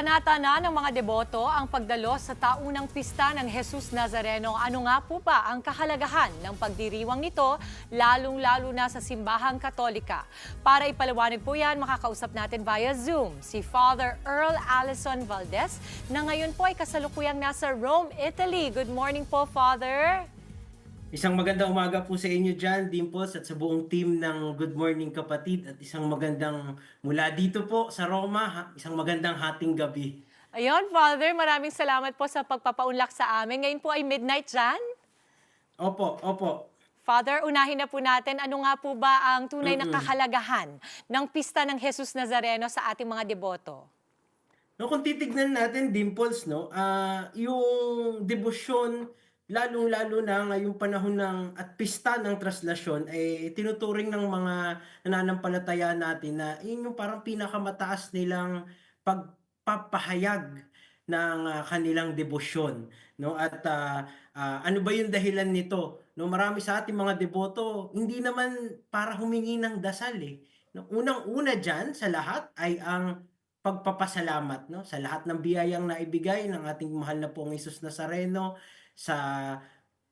Panata na ng mga deboto ang pagdalo sa taunang pista ng Jesus Nazareno. Ano nga po ba ang kahalagahan ng pagdiriwang nito, lalong-lalo na sa simbahang katolika? Para ipaliwanag po yan, makakausap natin via Zoom si Father Earl Allison Valdez na ngayon po ay kasalukuyang nasa Rome, Italy. Good morning po, Father. Isang magandang umaga po sa inyo dyan, Dimples, at sa buong team ng Good Morning Kapatid. At isang magandang mula dito po sa Roma, ha- isang magandang hating gabi. Ayun, Father, maraming salamat po sa pagpapaunlak sa amin. Ngayon po ay midnight dyan. Opo, opo. Father, unahin na po natin, ano nga po ba ang tunay na kahalagahan ng pista ng Jesus Nazareno sa ating mga deboto? No, kung titignan natin, Dimples, no, ah, yung debosyon, lalong-lalo na ngayong panahon ng at pista ng traslasyon, ay tinuturing ng mga nananampalataya natin na yun yung parang pinakamataas nilang pagpapahayag ng ah, kanilang debosyon. No? At ah, ah, ano ba yung dahilan nito? No, marami sa ating mga deboto, hindi naman para humingi ng dasal eh. No, unang-una diyan sa lahat ay ang pagpapasalamat no sa lahat ng biyayang naibigay ng ating mahal na pong Hesus Nazareno sa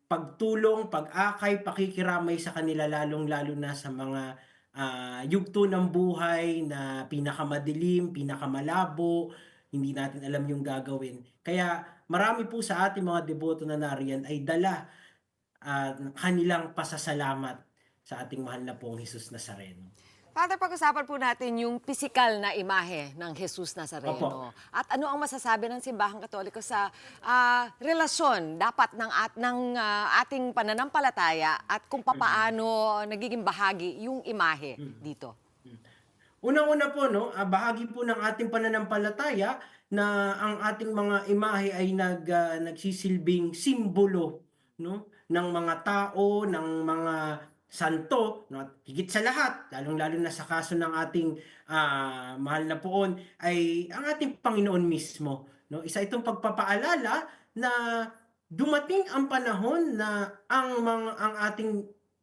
pagtulong, pag-akay, pakikiramay sa kanila lalong-lalo na sa mga ah, yugto ng buhay na pinakamadilim, pinakamalabo, hindi natin alam yung gagawin. Kaya marami po sa ating mga deboto na nariyan ay dala ng kanilang pasasalamat sa ating mahal na pong Hesus Nazareno. Father, pag-usapan po natin yung pisikal na imahe ng Jesus Nazareno. At ano ang masasabi ng Simbahang Katoliko sa ah, relasyon dapat ng, at, ng ah, ating pananampalataya at kung papaano nagiging bahagi yung imahe dito? Unang-una po, no, ah, bahagi po ng ating pananampalataya na ang ating mga imahe ay nag, ah, nagsisilbing simbolo no, ng mga tao, ng mga santo, no, higit sa lahat, lalong-lalo na sa kaso ng ating ah, mahal na poon, ay ang ating Panginoon mismo. No? Isa itong pagpapaalala na dumating ang panahon na ang mga ang ating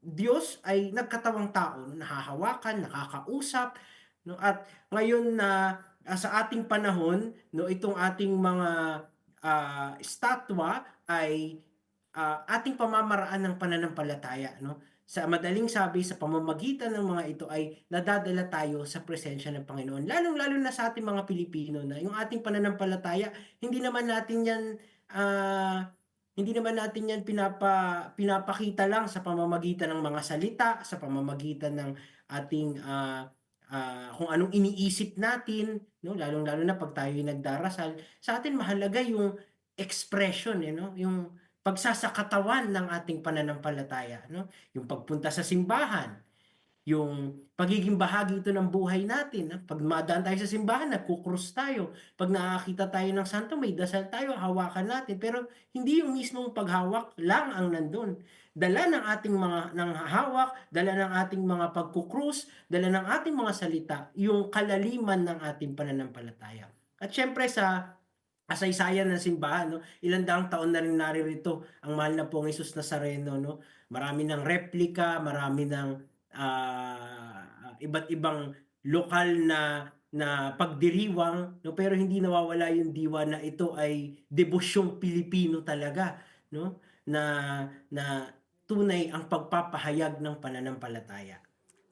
Diyos ay nagkatawang tao, no? nahahawakan, nakakausap, no at ngayon na ah, sa ating panahon no itong ating mga ah, estatwa ay ah, ating pamamaraan ng pananampalataya no sa madaling sabi sa pamamagitan ng mga ito ay nadadala tayo sa presensya ng Panginoon lalong-lalo na sa ating mga Pilipino na yung ating pananampalataya hindi naman natin yan ah, hindi naman natin yan pinapa, pinapakita lang sa pamamagitan ng mga salita, sa pamamagitan ng ating ah, ah, kung anong iniisip natin, no? Lalong-lalo na pag tayo nagdarasal, sa atin mahalaga yung expression, eh, no? Yung pagsasakatawan ng ating pananampalataya, no? Yung pagpunta sa simbahan, yung pagiging bahagi ito ng buhay natin. no? Pag madaan tayo sa simbahan, nagkukrus tayo. Pag nakakita tayo ng santo, may dasal tayo, hawakan natin. Pero hindi yung mismong paghawak lang ang nandun. Dala ng ating mga ng hawak, dala ng ating mga pagkukrus, dala ng ating mga salita, yung kalaliman ng ating pananampalataya. At syempre sa kasaysayan ng simbahan, no? ilang daang taon na rin naririto ang mahal na pong Jesus Nazareno. No? Marami ng replika, marami ng ah, iba't ibang lokal na na pagdiriwang no pero hindi nawawala yung diwa na ito ay debosyong Pilipino talaga no na na tunay ang pagpapahayag ng pananampalataya.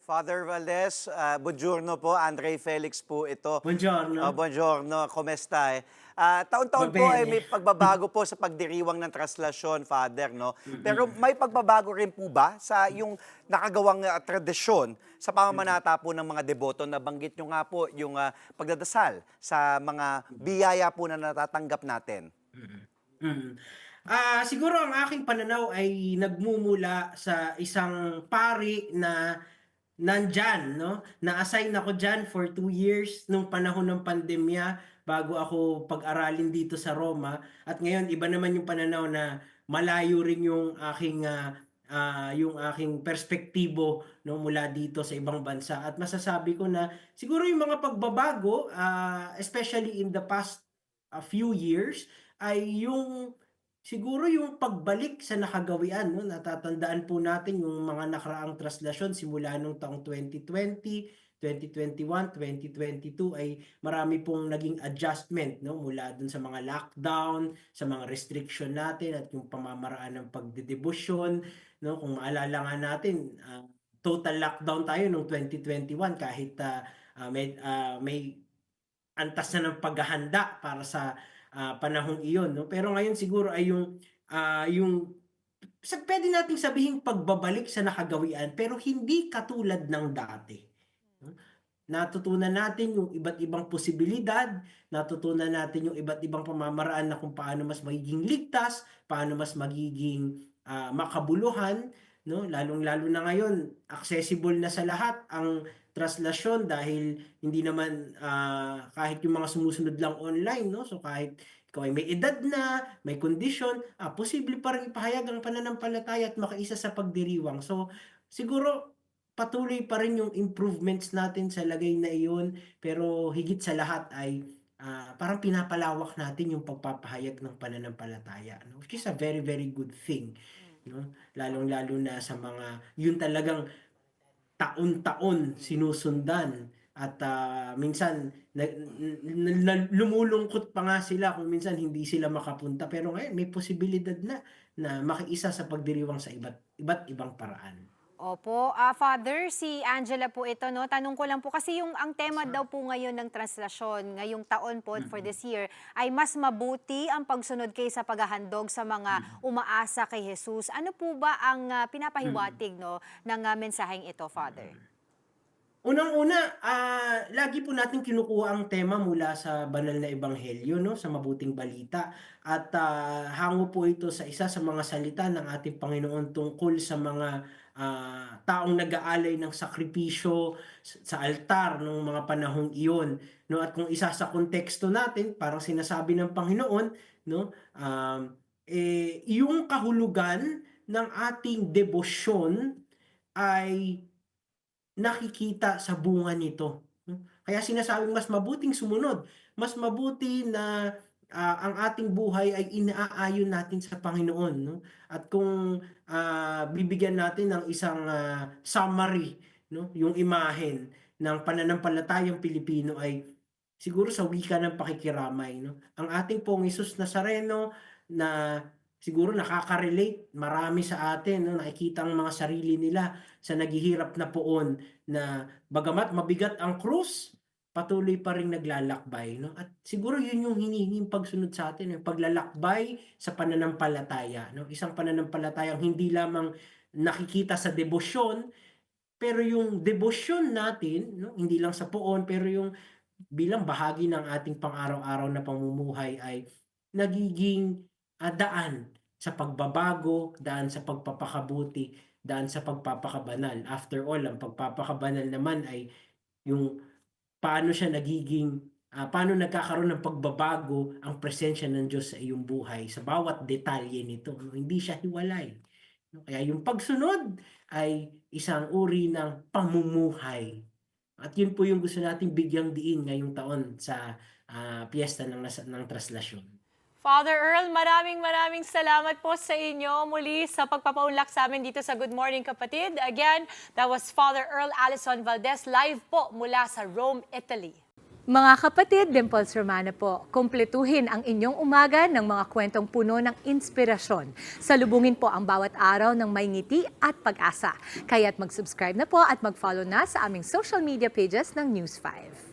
Father Valdez, uh, buongiorno po. Andre Felix po ito. Buongiorno. Uh, buongiorno, komesta eh. Ah, taon-taon po ay may pagbabago po sa pagdiriwang ng traslasyon, Father, no? Pero may pagbabago rin po ba sa yung nakagawang ah, tradisyon sa pamamanata po ng mga deboto na banggit nyo nga po yung ah, pagdadasal sa mga biyaya po na natatanggap natin? Mm. Ah, siguro ang aking pananaw ay nagmumula sa isang pari na nandyan, no? Na-assign ako dyan for two years nung panahon ng pandemya bago ako pag-aralin dito sa Roma. At ngayon, iba naman yung pananaw na malayo rin yung aking ah, ah, yung aking perspektibo no mula dito sa ibang bansa at masasabi ko na siguro yung mga pagbabago ah, especially in the past a few years ay yung siguro yung pagbalik sa nakagawian no natatandaan po natin yung mga nakaraang traslasyon simula nung taong 2020 2021, 2022 ay marami pong naging adjustment no mula dun sa mga lockdown, sa mga restriction natin at yung pamamaraan ng pagdedebosyon no kung maalala nga natin ah, total lockdown tayo noong 2021 kahit ah, ah, may ah, may antas na ng paghahanda para sa ah, panahong iyon no pero ngayon siguro ay yung ah, yung sa pwede nating sabihin pagbabalik sa nakagawian pero hindi katulad ng dati. no? Natutunan natin yung iba't ibang posibilidad, natutunan natin yung iba't ibang pamamaraan na kung paano mas magiging ligtas, paano mas magiging ah, makabuluhan, no? Lalong-lalo na ngayon, accessible na sa lahat ang translasyon dahil hindi naman ah, kahit yung mga sumusunod lang online, no? So kahit ikaw ay may edad na, may kondisyon, ah, posible pa rin ipahayag ang pananampalataya at makaisa sa pagdiriwang. So, siguro patuloy pa rin yung improvements natin sa lagay na iyon, pero higit sa lahat ay ah, parang pinapalawak natin yung pagpapahayag ng pananampalataya, no? which is a very, very good thing. No? Lalong-lalo na sa mga, yun talagang taon-taon sinusundan at ah, minsan na, na- na- lumulungkot pa nga sila kung minsan hindi sila makapunta pero ngayon may posibilidad na na makiisa sa pagdiriwang sa iba't iba't ibang paraan. Opo, ah Father, si Angela po ito, no? Tanong ko lang po, kasi yung ang tema daw po ngayon ng translasyon, ngayong taon po for this year, ay mas mabuti ang pagsunod kaysa paghahandog sa mga umaasa kay Jesus. Ano po ba ang ah, pinapahiwatig, no, ng ah, mensaheng ito, Father? Unang-una, ah, lagi po natin kinukuha ang tema mula sa banal na ebanghelyo, no, sa mabuting balita. At ah, hango po ito sa isa sa mga salita ng ating Panginoon tungkol sa mga ah, taong nag-aalay ng sakripisyo sa altar ng mga panahong iyon, no. At kung isa sa konteksto natin, parang sinasabi ng Panginoon, no, um, eh, yung kahulugan ng ating debosyon ay nakikita sa bunga nito. Kaya sinasabing mas mabuting sumunod, mas mabuti na ah, ang ating buhay ay inaayon natin sa Panginoon. No? At kung ah, bibigyan natin ng isang ah, summary, no? yung imahen ng pananampalatayang Pilipino ay siguro sa wika ng pakikiramay. No? Ang ating pong Isus Nazareno na siguro nakaka-relate marami sa atin no nakikita ang mga sarili nila sa naghihirap na poon na bagamat mabigat ang krus patuloy pa rin naglalakbay no? At siguro yun yung hinihinging pagsunod sa atin yung paglalakbay sa pananampalataya no? Isang pananampalatayang hindi lamang nakikita sa debosyon pero yung debosyon natin no? Hindi lang sa poon pero yung bilang bahagi ng ating pang-araw-araw na pamumuhay ay nagiging ah, daan sa pagbabago, daan sa pagpapakabuti, daan sa pagpapakabanal. After all, ang pagpapakabanal naman ay yung paano siya nagiging, ah, paano nagkakaroon ng pagbabago ang presensya ng Diyos sa iyong buhay, sa bawat detalye nito. no? Hindi siya hiwalay. no? Kaya yung pagsunod ay isang uri ng pamumuhay. At yun po yung gusto nating bigyang diin ngayong taon sa ah, piyesta ng, ng traslasyon. Father Earl, maraming maraming salamat po sa inyo muli sa pagpapaunlak sa amin dito sa Good Morning Kapatid. Again, that was Father Earl Alison Valdez live po mula sa Rome, Italy. Mga kapatid, Dimples Romana po, kumpletuhin ang inyong umaga ng mga kwentong puno ng inspirasyon. Salubungin po ang bawat araw ng may ngiti at pag-asa. Kaya't mag-subscribe na po at mag-follow na sa aming social media pages ng News 5.